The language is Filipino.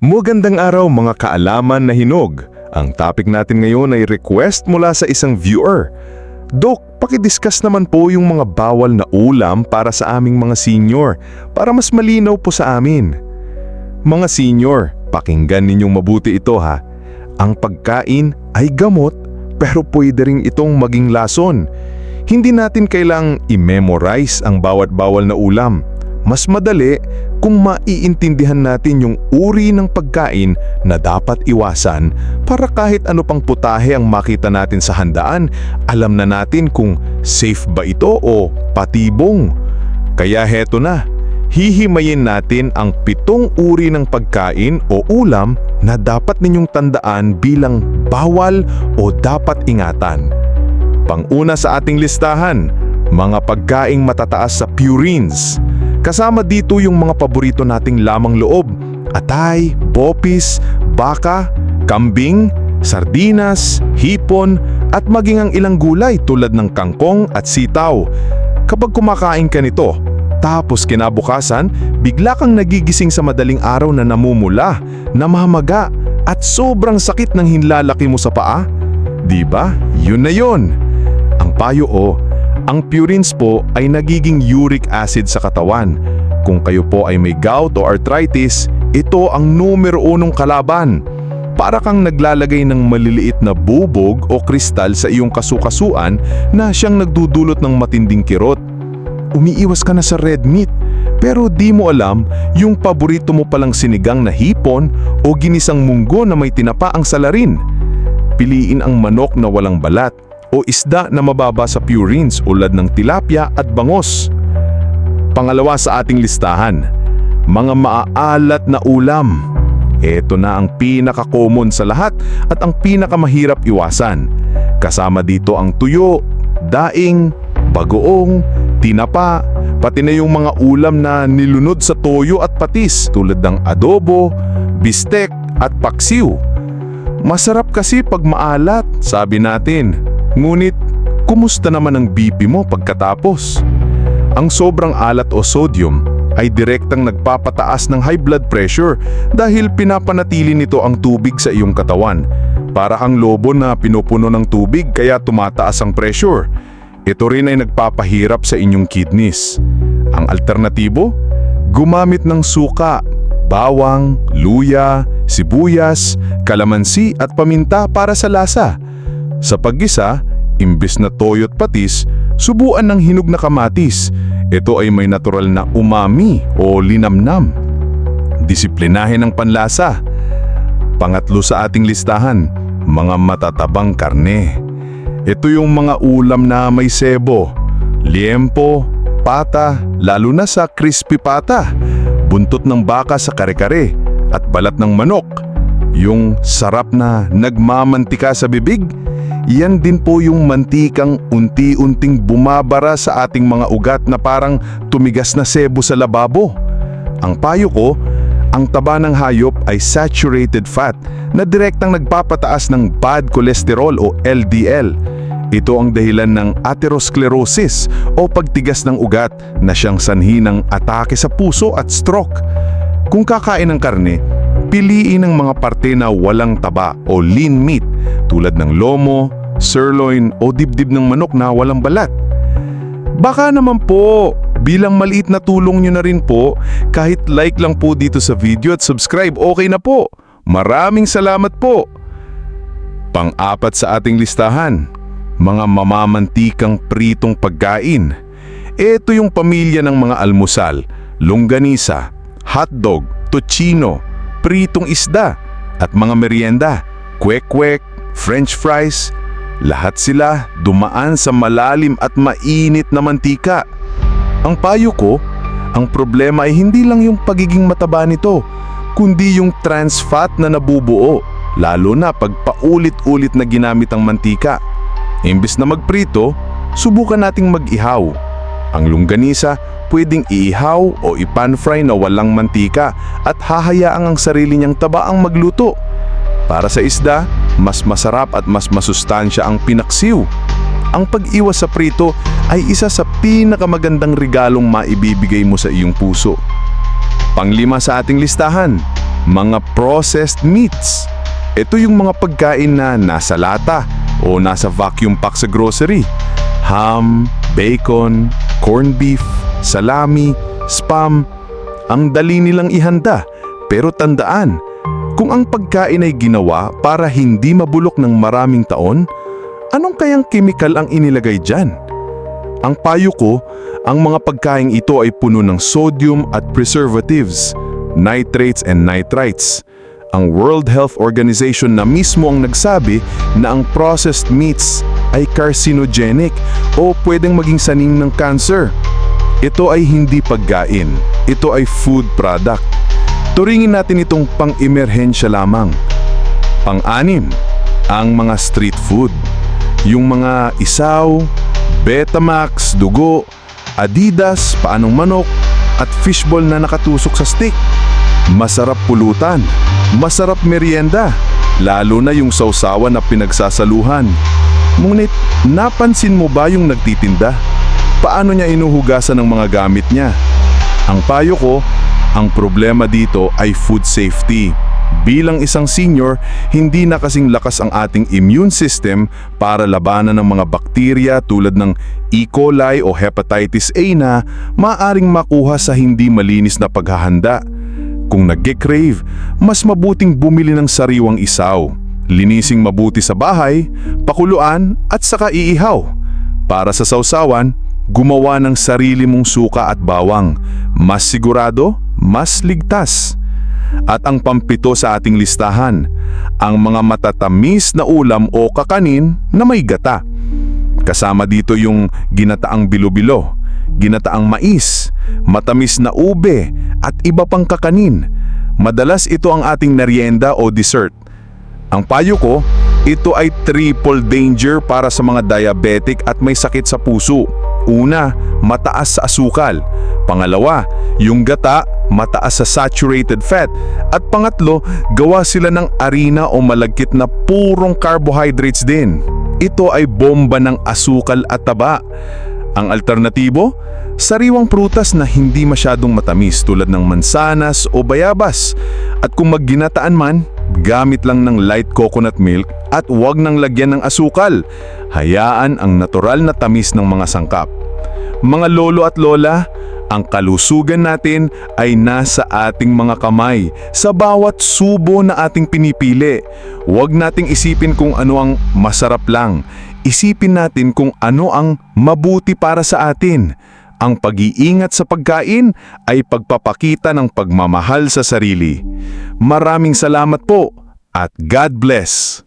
Magandang araw mga kaalaman na hinog. Ang topic natin ngayon ay request mula sa isang viewer. Dok, pakidiscuss naman po yung mga bawal na ulam para sa aming mga senior para mas malinaw po sa amin. Mga senior, pakinggan ninyong mabuti ito ha. Ang pagkain ay gamot pero pwede rin itong maging lason. Hindi natin kailang i-memorize ang bawat bawal na ulam. Mas madali kung maiintindihan natin yung uri ng pagkain na dapat iwasan para kahit ano pang putahe ang makita natin sa handaan, alam na natin kung safe ba ito o patibong. Kaya heto na, hihimayin natin ang pitong uri ng pagkain o ulam na dapat ninyong tandaan bilang bawal o dapat ingatan. Panguna sa ating listahan, mga pagkaing matataas sa purines. Kasama dito yung mga paborito nating lamang loob, atay, bopis, baka, kambing, sardinas, hipon, at maging ang ilang gulay tulad ng kangkong at sitaw. Kapag kumakain ka nito, tapos kinabukasan, bigla kang nagigising sa madaling araw na namumula, namamaga, at sobrang sakit ng hinlalaki mo sa paa. Di ba? Yun na yun. Ang payo o, ang purines po ay nagiging uric acid sa katawan. Kung kayo po ay may gout o arthritis, ito ang numero unong kalaban. Para kang naglalagay ng maliliit na bubog o kristal sa iyong kasukasuan na siyang nagdudulot ng matinding kirot. Umiiwas ka na sa red meat, pero di mo alam yung paborito mo palang sinigang na hipon o ginisang munggo na may tinapa ang salarin. Piliin ang manok na walang balat o isda na mababa sa purines ulad ng tilapia at bangos. Pangalawa sa ating listahan, mga maaalat na ulam. Ito na ang pinaka-common sa lahat at ang pinakamahirap iwasan. Kasama dito ang tuyo, daing, bagoong, tinapa, pati na yung mga ulam na nilunod sa toyo at patis tulad ng adobo, bistek at paksiw. Masarap kasi pag maalat, sabi natin. Ngunit, kumusta naman ang BP mo pagkatapos? Ang sobrang alat o sodium ay direktang nagpapataas ng high blood pressure dahil pinapanatili nito ang tubig sa iyong katawan. Para ang lobo na pinupuno ng tubig kaya tumataas ang pressure. Ito rin ay nagpapahirap sa inyong kidneys. Ang alternatibo? Gumamit ng suka, bawang, luya, sibuyas, kalamansi at paminta para sa lasa. Sa paggisa, imbes na toyo at patis, subuan ng hinog na kamatis. Ito ay may natural na umami o linamnam. Disiplinahin ang panlasa. Pangatlo sa ating listahan, mga matatabang karne. Ito yung mga ulam na may sebo, liempo, pata, lalo na sa crispy pata, buntot ng baka sa kare-kare, at balat ng manok. Yung sarap na nagmamantika sa bibig, yan din po yung mantikang unti-unting bumabara sa ating mga ugat na parang tumigas na sebo sa lababo. Ang payo ko, ang taba ng hayop ay saturated fat na direktang nagpapataas ng bad cholesterol o LDL. Ito ang dahilan ng atherosclerosis o pagtigas ng ugat na siyang sanhi ng atake sa puso at stroke. Kung kakain ng karne, piliin ang mga parte na walang taba o lean meat tulad ng lomo, sirloin o dibdib ng manok na walang balat. Baka naman po, bilang maliit na tulong nyo na rin po, kahit like lang po dito sa video at subscribe, okay na po. Maraming salamat po. Pang-apat sa ating listahan, mga mamamantikang pritong pagkain. Ito yung pamilya ng mga almusal, longganisa, hotdog, tocino, pritong isda, at mga merienda, kwek-kwek, french fries, lahat sila dumaan sa malalim at mainit na mantika. Ang payo ko, ang problema ay hindi lang yung pagiging mataba nito, kundi yung trans fat na nabubuo, lalo na pag paulit-ulit na ginamit ang mantika. Imbis na magprito, subukan nating mag-ihaw. Ang longganisa pwedeng iihaw o ipan-fry na walang mantika at hahayaang ang sarili niyang taba ang magluto. Para sa isda, mas masarap at mas masustansya ang pinaksiw. Ang pag-iwas sa prito ay isa sa pinakamagandang regalong maibibigay mo sa iyong puso. Panglima sa ating listahan, mga processed meats. Ito yung mga pagkain na nasa lata o nasa vacuum pack sa grocery. Ham, bacon, corned beef, salami, spam. Ang dali nilang ihanda. Pero tandaan, kung ang pagkain ay ginawa para hindi mabulok ng maraming taon, anong kayang chemical ang inilagay dyan? Ang payo ko, ang mga pagkain ito ay puno ng sodium at preservatives, nitrates and nitrites. Ang World Health Organization na mismo ang nagsabi na ang processed meats ay carcinogenic o pwedeng maging saning ng cancer. Ito ay hindi pagkain, ito ay food product. Turingin natin itong pang-emerhensya lamang. Pang-anim, ang mga street food. Yung mga isaw, Betamax, dugo, Adidas, paanong manok, at fishball na nakatusok sa stick. Masarap pulutan, masarap merienda, lalo na yung sausawan na pinagsasaluhan. Ngunit, napansin mo ba yung nagtitinda? Paano niya inuhugasan ng mga gamit niya? Ang payo ko, ang problema dito ay food safety. Bilang isang senior, hindi na kasing lakas ang ating immune system para labanan ng mga bakterya tulad ng E. coli o hepatitis A na maaring makuha sa hindi malinis na paghahanda. Kung nag-crave, mas mabuting bumili ng sariwang isaw. Linising mabuti sa bahay, pakuluan at saka iihaw. Para sa sausawan, gumawa ng sarili mong suka at bawang. Mas sigurado, mas ligtas. At ang pampito sa ating listahan, ang mga matatamis na ulam o kakanin na may gata. Kasama dito yung ginataang bilo-bilo, ginataang mais, matamis na ube at iba pang kakanin. Madalas ito ang ating merienda o dessert. Ang payo ko, ito ay triple danger para sa mga diabetic at may sakit sa puso. Una, mataas sa asukal. Pangalawa, yung gata, mataas sa saturated fat. At pangatlo, gawa sila ng arena o malagkit na purong carbohydrates din. Ito ay bomba ng asukal at taba. Ang alternatibo, sariwang prutas na hindi masyadong matamis tulad ng mansanas o bayabas. At kung magginataan man, gamit lang ng light coconut milk at huwag nang lagyan ng asukal. Hayaan ang natural na tamis ng mga sangkap. Mga lolo at lola, ang kalusugan natin ay nasa ating mga kamay sa bawat subo na ating pinipili. Huwag nating isipin kung ano ang masarap lang. Isipin natin kung ano ang mabuti para sa atin. Ang pag-iingat sa pagkain ay pagpapakita ng pagmamahal sa sarili. Maraming salamat po at God bless!